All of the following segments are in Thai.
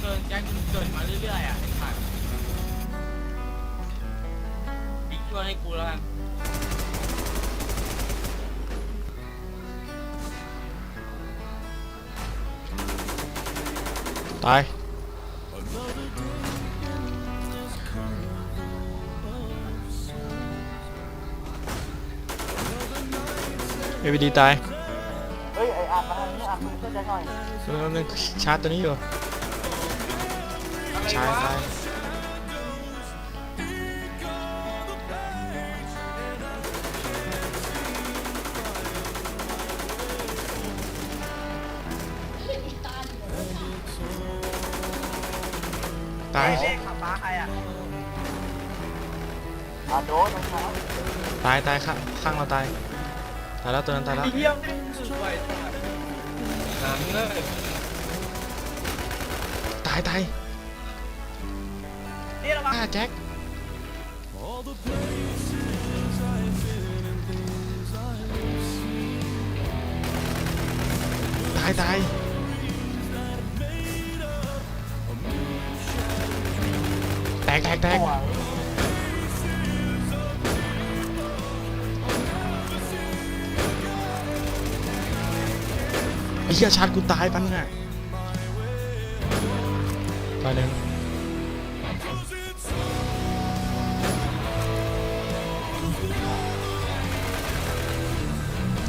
เกินแจ็คมึงเกิดมาเรื่อยๆอะไอ้สัตว์บิ๊กช่วยให้กูแล้วกันตายเอวีดีตายเฮ้ยไอ้อาร์มมาทางนี้อาร์มมึงช่วยแจ็คหน่อยแล้วนึงชาร์จตัวนี้อยู่ ชายตายตาย เลขขับฟ้าใครอะอะโดนนะครับตายตายข้างข้างเราตาย ตายแล้วตัวนั้นตายแล้ว เยี่ยมสุดไปหนังเลยตายตาย นี่ระวังฆ่าแจ็คตายตายแตกแตกแตกหัวไอ้เหี้ยชาร์จกูตายปันน่ะตายหนึ่ง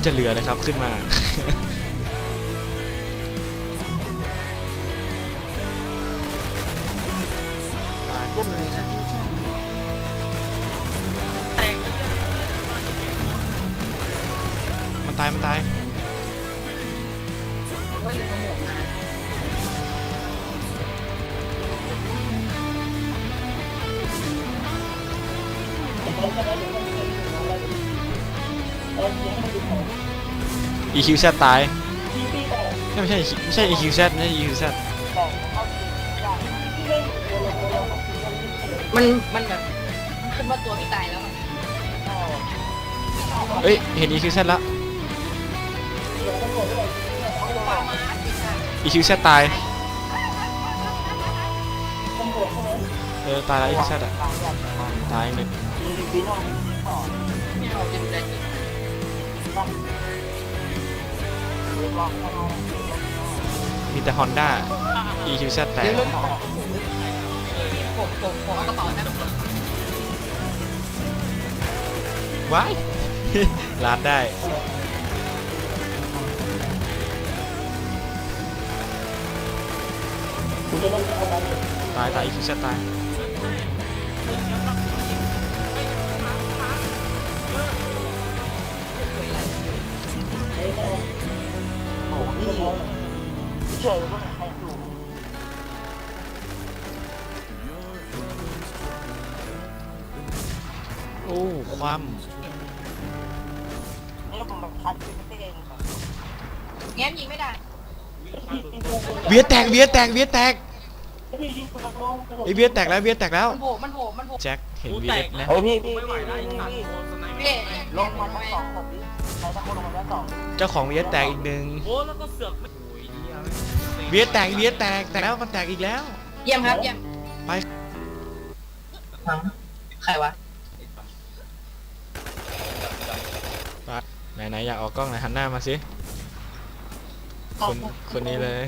จะเหลือนะครับขึ้นมาเยี่ยมเลยนะมันตายมันตาย EQZ ตายไม่ใช่ไม่ใช่ EQZ ไม่ใช่ EQZ มันมันแบบมันขึ้นว่าตัวพี่ตายแล้วอะเอ้ยเห็น EQZ แล้วปามาสิค่ะ EQZ ตายเออตายแล้ว EQZ อะตายอีกหนึ่งปีนอกต่อไม่เอาจะดูแลจิตเรียกร้องให้เรา มีแต่ Honda EQZ แตกผมผมผมเอากระเป๋านะว้าย ลาดได้ ตายตาย EQZ ตาย ฉยก็ไม่ใครดูโอ้ความนี่ผมแบบคัดเป็นเองแง้มยิงไม่ได้เวียดแตกเวียดแตกเวียดแตกไอเวียดแตกแล้วเวียดแตกแล้วมันโผล่มันโผล่มันโผล่แจ็คเห็นกูเวีแตยกดแล้นะวเฮ้ยพี่พี่ไม่ไหวพี่แล้วไอ้พี่สัตว์โดนสไนเปอเพ่ร์ลงมาทั้งสองคนดิใครทั้งคนลงมาทั้งสองเจ้าของเวียดแตกอีกหนึ่งโอ้แล้วก็เสือกไม่โอ้ย เหี้ยเวียดแตกเวียดแตกแต่แล้วมันแตกอีกแล้ว เยี่ยมครับเยี่ยมไปใครวะไหนไหนๆอยากออกกล้องไหนอยหันหน้ามาสิคนคนนี้เลย